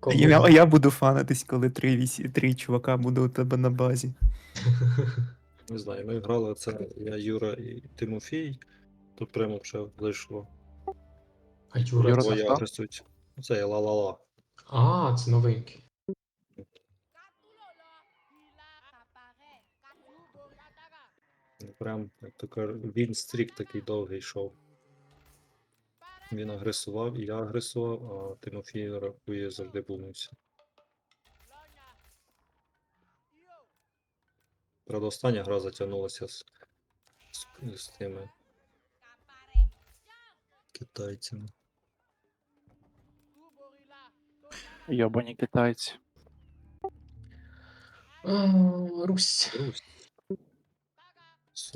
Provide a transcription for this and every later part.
Коли? Я, а я буду фанатись, коли три, вісі, три чувака буде у тебе на базі. Не знаю, ми грали це я, Юра і Тимофій. Тут прямо вже зайшло. А Юра, Юра це- Двоє агресують. Це я ла-ла-ла. А, це новенький. Ну, Прям як то кажуть, він стрік такий довгий йшов. Він агресував, і я агресував, а Тимофій рахує завжди бунився. Правда, остання гра затягнулася з, з, з тими китайцями. Йобані китайці. А, Русь. Русь.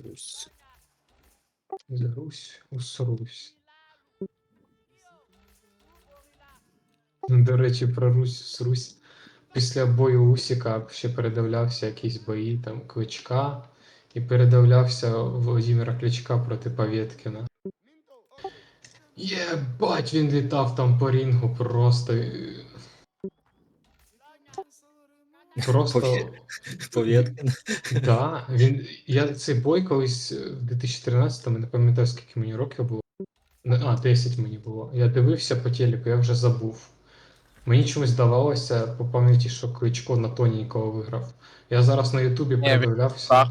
Русь. Русь, усрусь. До речі, про Русь, Русь. Після бою Усіка ще передивлявся якісь бої, там Кличка, і передивлявся Володимира Кличка проти Павєткіна. Єбать, він літав там по рінгу просто. Просто. Повєткін. Да, він. Я цей бой колись в 2013-му, не пам'ятаю, скільки мені років було. А, 10 мені було. Я дивився по телеку, я вже забув. Мені чомусь здавалося по пам'яті, що Кличко на тоненького виграв. Я зараз на Ютубі передивлявся.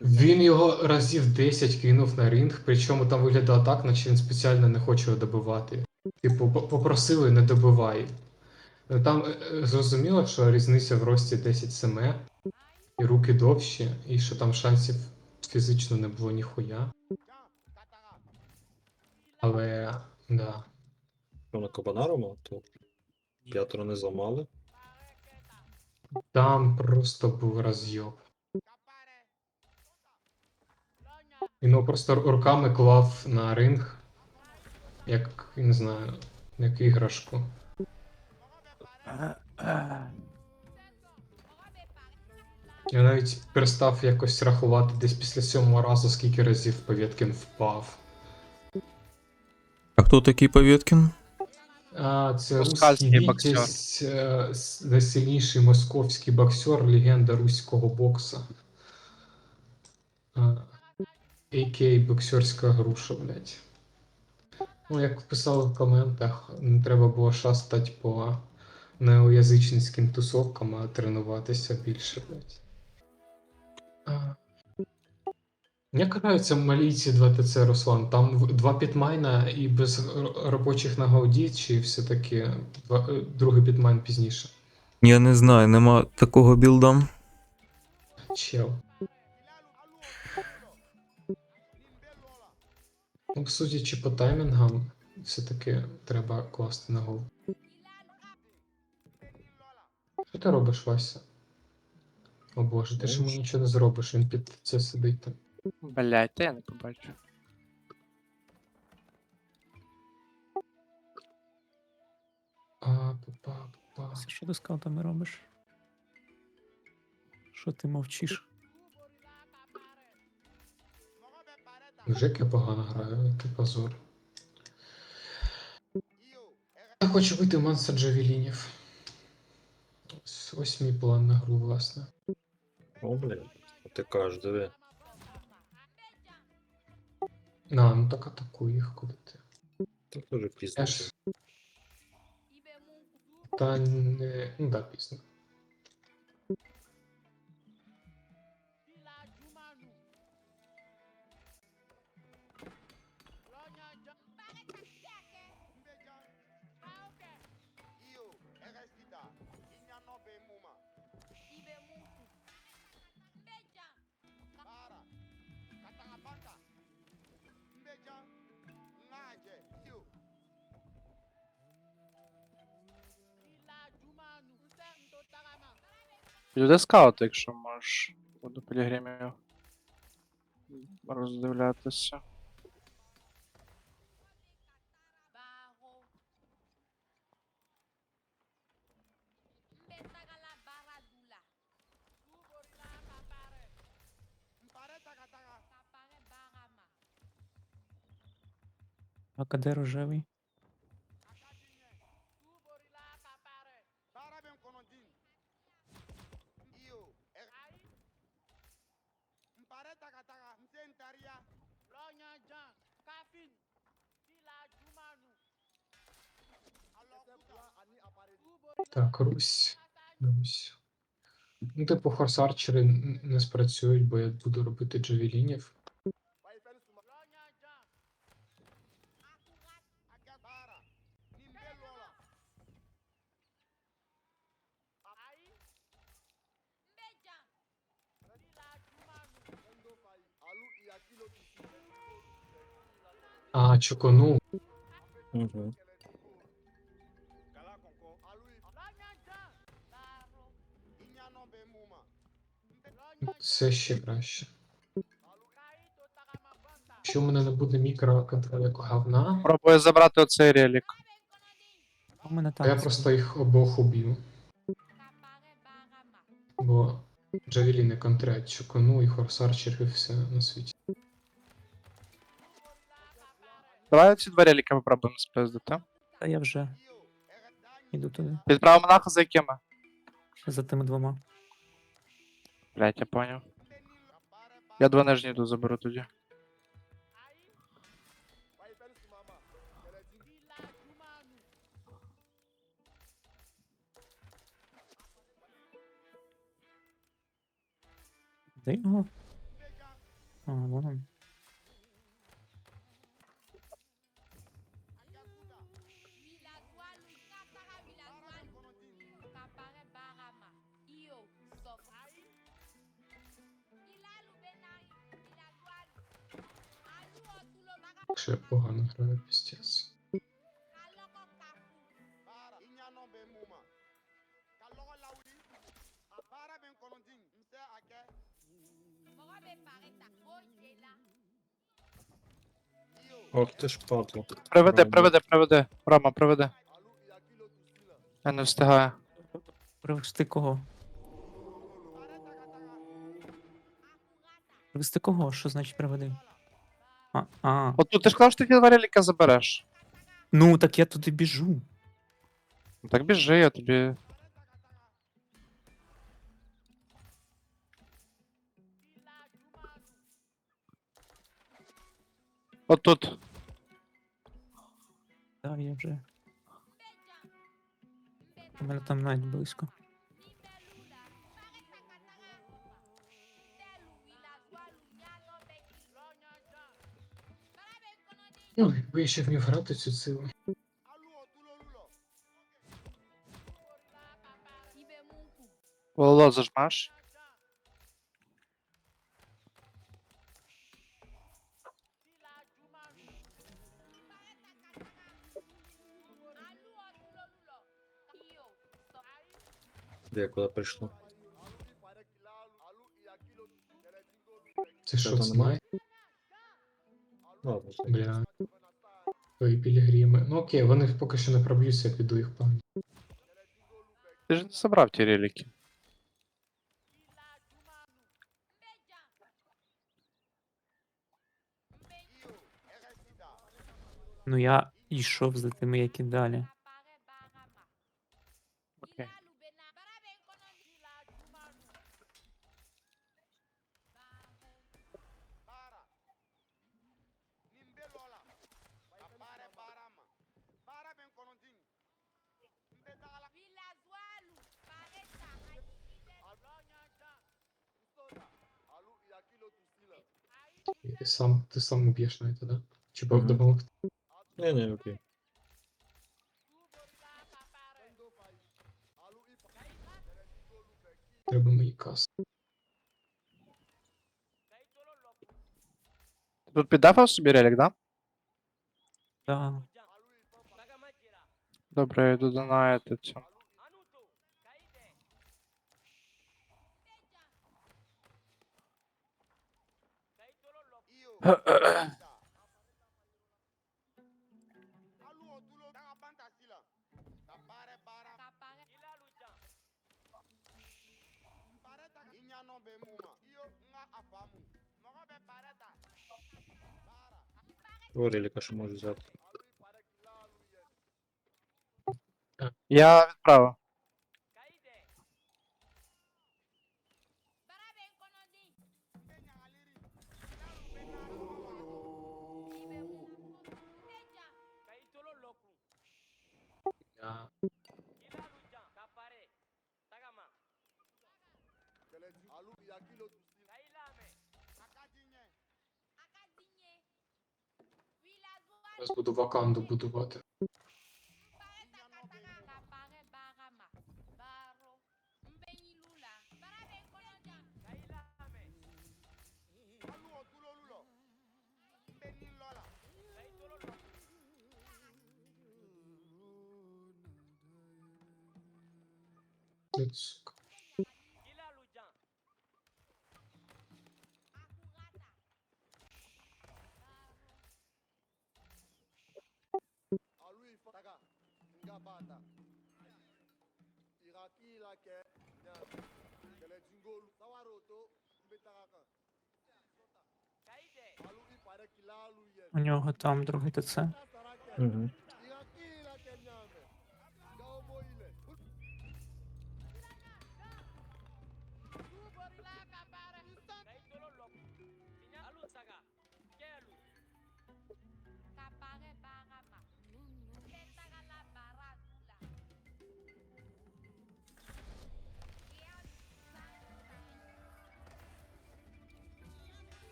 Він його разів 10 кинув на ринг, причому там виглядає так, наче він спеціально не хоче його добивати. Типу, попросили, не добивай. Там е, е, зрозуміло, що різниця в рості 10 см, і руки довші, і що там шансів фізично не було ніхуя. Але, да. На Кабанарому, то п'ятеро не зламали. Там просто був розйоб. Він його просто руками клав на ринг, як, не знаю, як іграшку. Я навіть перестав якось рахувати десь після сьомого разу, скільки разів Повєткін впав. А хто такий Повєткін? А, це Москальський руський вітязь, е, найсильніший московський боксер, легенда руського бокса. А.К. боксерська груша, блядь. Ну, як писали в коментах, не треба було шастати по неоязичницьким тусовкам, а тренуватися більше, блядь. Мені кажуться малійці 2 ТЦ, Руслан. Там в- два підмайна і без р- робочих на голді, чи все-таки два- е, другий підмайн пізніше. Я не знаю, нема такого білда. Чел. Ну, судячи по таймінгам, все-таки треба класти на гол. Що ти робиш, Вася? О боже, ти ж йому нічого не зробиш, він під це сидить там. Блять, та я не побачу. Па. Це Що ти з каунтами робиш? Що ти мовчиш? Вже я погано граю, який позор. Я хочу вийти в Манса Джавелінів. Ось, ось мій план на гру, власне. О, блін. Ти кажеш, диви. На, ну так атакуй їх куди ти. Це теж пізно. Та не. Ну да, пізно. Люди скаути, якщо можеш. Буду пілігримів роздивлятися. А каде рожевий? Так, Русь. Русь. Ну, типу, хорсарчери не спрацюють, бо я буду робити джавелінів. А, чукону. Угу. Це ще краще. Якщо в мене не буде мікроконтролю говна, Пробую забрати оцей релік. У мене то я просто їх обох уб'ю. Бо джавеліни контрять чукону і хорсарчери все на світі. Давай ці два реліки попробуємо спиздити. Та я вже іду туди. Відправимо монаха за якими? За тими двома. Блять, я поняв. Я два нижні йду заберу тоді. Де його? А, вон он. Якщо я погано граю пістець. Ох ти ж падло. Приведи, Рома. приведи, приведи. Рома, приведи. Я не встигаю. Привезти кого? Привезти кого? Що значить приведи? А, а. От тут ти ж казав, що ти ті два реліка забереш. Ну, так я туди біжу. Ну так біжи, я тобі. От тут. Так, я вже. У мене там навіть близько. Якби я ще вмів грати цю силу. Воло зажмеш. Де я куди прийшло? Це що, там смай? Ладно. Бля. Твої пілігрими. Ну окей, вони поки що не проб'ються, я піду їх пам'ять. Ти ж не забрав ті реліки. Ну я йшов за тими, які далі. І Ти сам, ти сам уб'єш навіть, да? Чи Мгм. Бог допомогти? Ні, ні, окей. Треба мої каси. Тут піддафав собі релік, да? Да. Добре, я йду донаяти Цю. Що можу взяти. Я відправив. Буду ваканду будувати. У нього там другий ТЦ. Угу.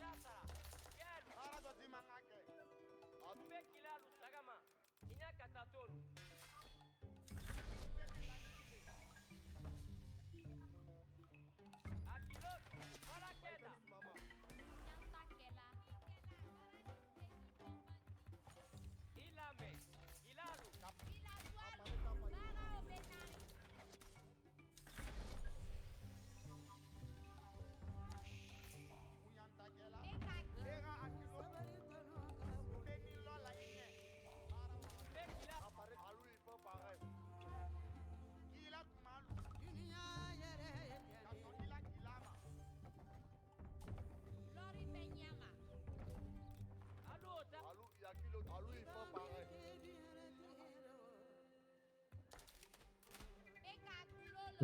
dasara kɛr baara dɔ d'i ma n ka kɛ n bɛ kila lu sagama i ɲa ka taa tolu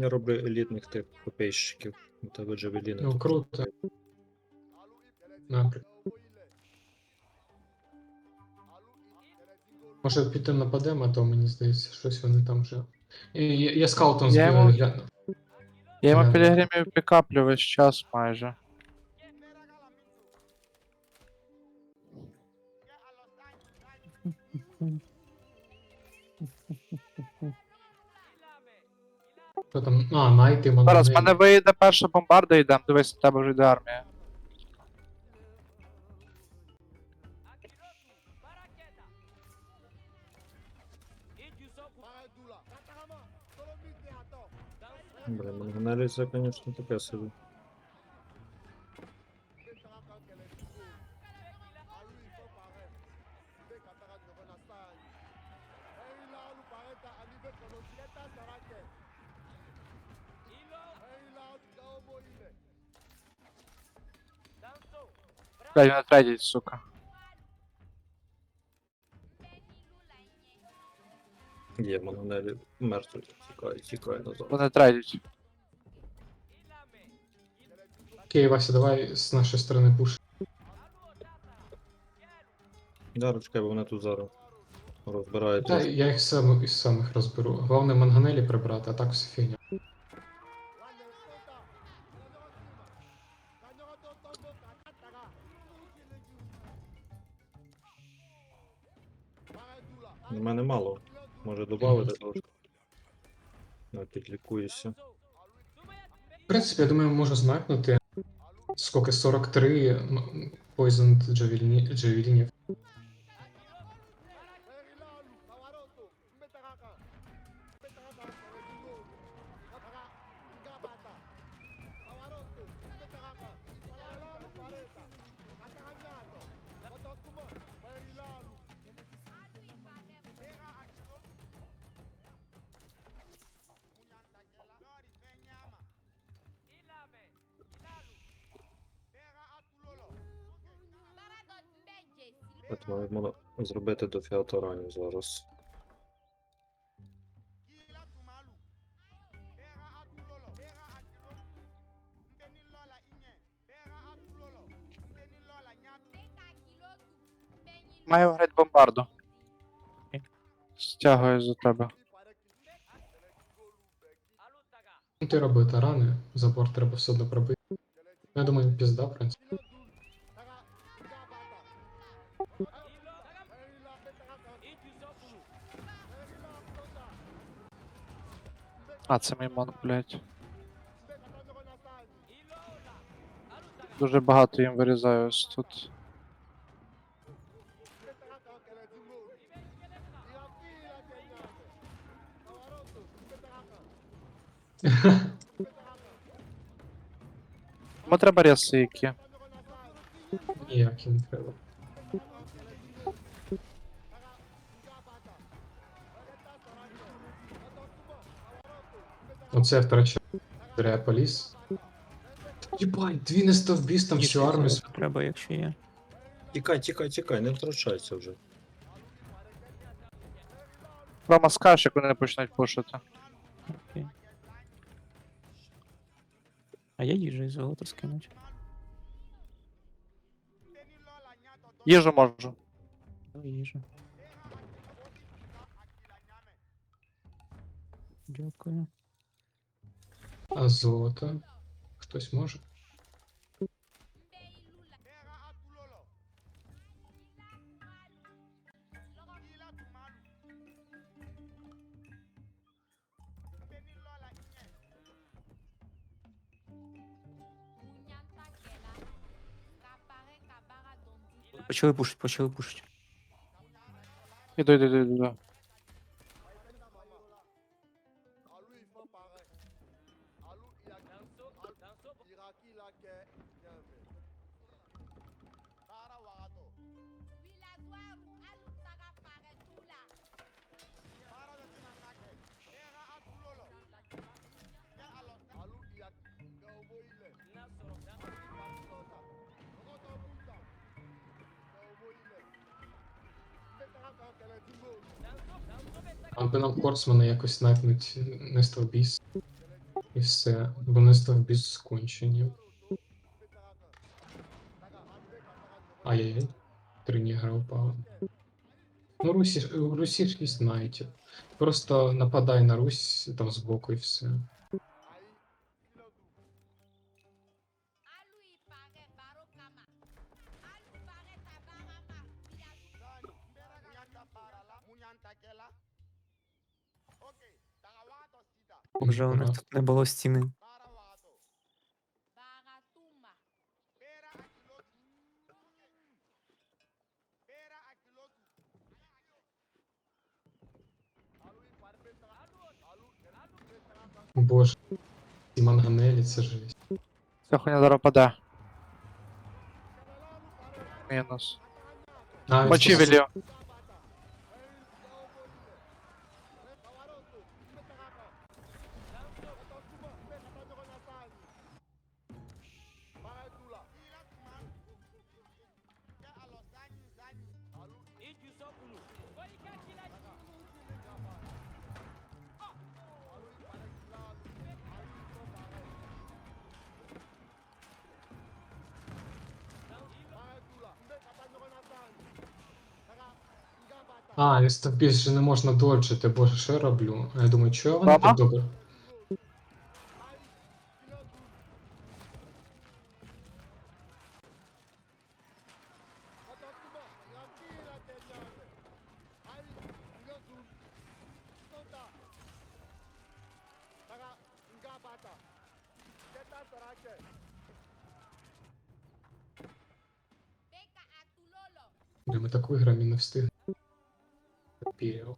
Я роблю елітних тип копейщиків. У тебе джавеліни. Ну круто. Напрям. Може піти нападемо, а то мені здається, щось вони там вже. І Я, я скаутом Я збив йому- гляну. Я йому Ага. пілігримів пікаплю весь час майже. Що там? А, найти мене. Зараз в мене вийде перша бомбарда, йдемо, дивись, у тебе вже йде армія. Блин, Манганелі конечно, таке собі. Блядь, на третій, сука. Є Манганелі мертвий. Тікає, тікає назад. Вони третій. Окей, Вася, давай з нашої сторони пуш. Да, бо вони тут зараз розбирають. Та я їх сам із самих розберу. Головне манганелі прибрати, а так все фігня. У мене мало. Може додати трошки. Я підлікуюся. В принципі, я думаю, можу знакнути Скільки 43 м, Poisoned джавелінів. От маємо зробити до фіаторанів зараз. Маю грати бомбарду. Стягую за тебе. Ти роби тарани, забор треба все одно пробити. Я думаю, пізда, в принципі. А, це мій мон, блядь. Дуже багато їм вирізаю ось тут. Йому треба ряси які. Ніяк їм не треба. Оце я втрачаю. Зря поліз. Єбать, дві не стовбіс там всю армію. Треба, якщо є. Тікай, тікай, тікай, не втрачайся вже. Рома скажеш, як вони почнуть пушити. Окей. А я їжу і золото скинуть. Їжу можу. Давай їжу. Дякую. А золото? Хтось може? Почали пушить, почали пушить. Іду, іду, іду, іду. А би нам Хорсмана якось снайпнуть не стовбіс. І все. Бо не стовбіс скончені. Ай-яй-яй. Три нігра упали. Ну, Русі, Русі ж найтів. Просто нападай на Русь там збоку і все. Вже у них тут не було стіни. Боже. І манганелі, це жесть. Ця хуйня зараз паде. Мінус. А, Мочи просто- А, і стовбіс же не можна доджити, боже, що я роблю? А я думаю, чого вони так добре? Ми таку іграми не встигли. Піріал.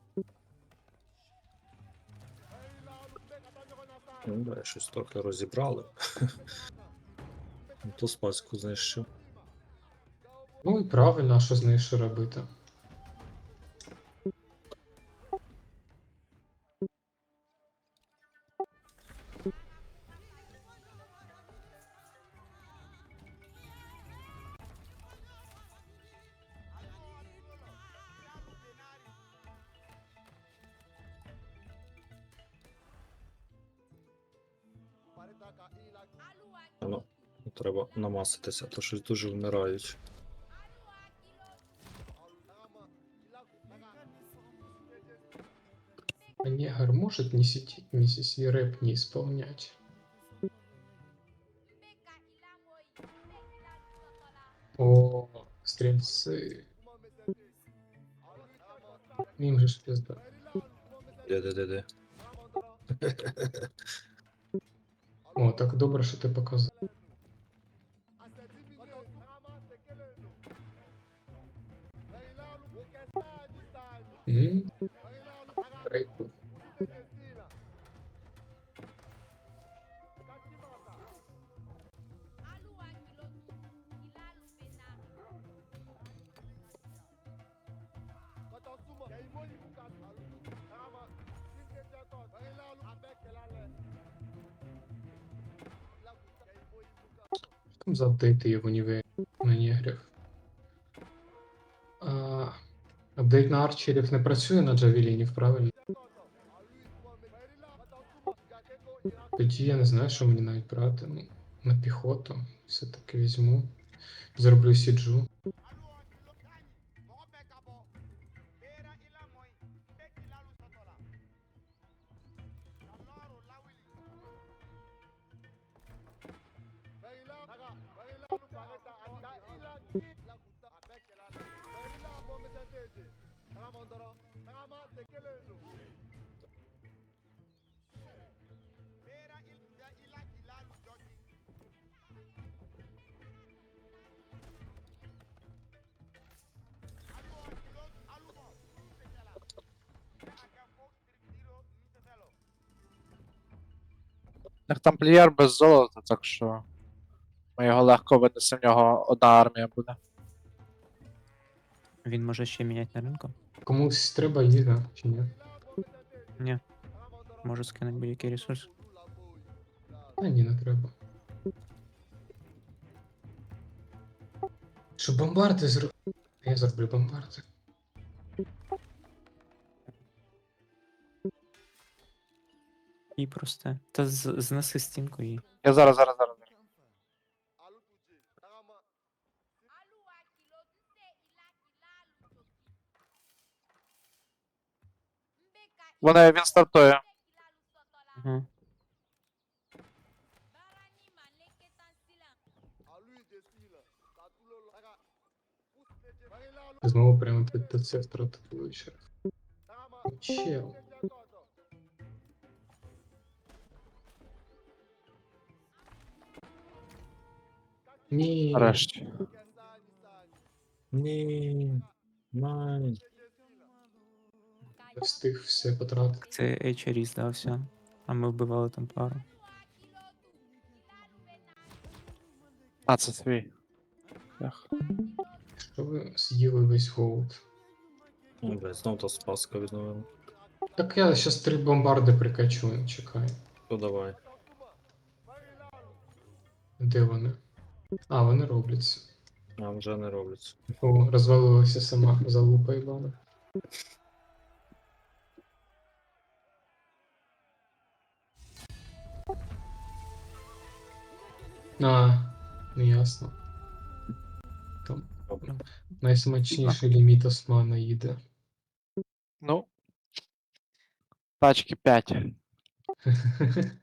Ну, да, щось трохи розібрали. Ну, То спаску знищив. Ну і правильно, а що з нею ще робити? Намаситися, то щось дуже вмирають. А негр может не сидеть миссис и рэп не исполнять? О, стрельцы. Им же пизда. Де-де-де-де. О, так добре, що ти показав. М? Рейку. Там за апдейти є на негрів. Апдейт на арчерів не працює на джавелінів, правильно? Тоді я не знаю, що мені навіть брати. На піхоту все-таки візьму. Зроблю сіджу. Них тамплієр без золота, так що. Ми його легко винесемо, в нього одна армія буде. Він може ще міняти на ринку. Комусь треба їга, чи ні? Ні. Можу скинути будь-який ресурс. А ні, не треба. Що бомбарди зро... Я зроблю бомбарди. І просто. Та з- знеси стінку і. Я зараз, зараз, зараз. Вони він стартує. Угу. Знову прямо під ТЦ втратити вечір. Чел. Ні. Нарешті. Ні. Най. Я встиг все потратити. Це HRI здався. А ми вбивали там пару. А, це твій. Ех. Що ви з'їли весь голод? Ну, блядь, знов та спаска відновила. Так я зараз три бомбарди прикачу, чекай. То давай. Де вони? А, вони робляться. А вже не робляться. О, розвалилася сама залупа ібана. А, ну ясно. Там Добре. найсмачніший ліміт османа їде. Ну. Тачки 5.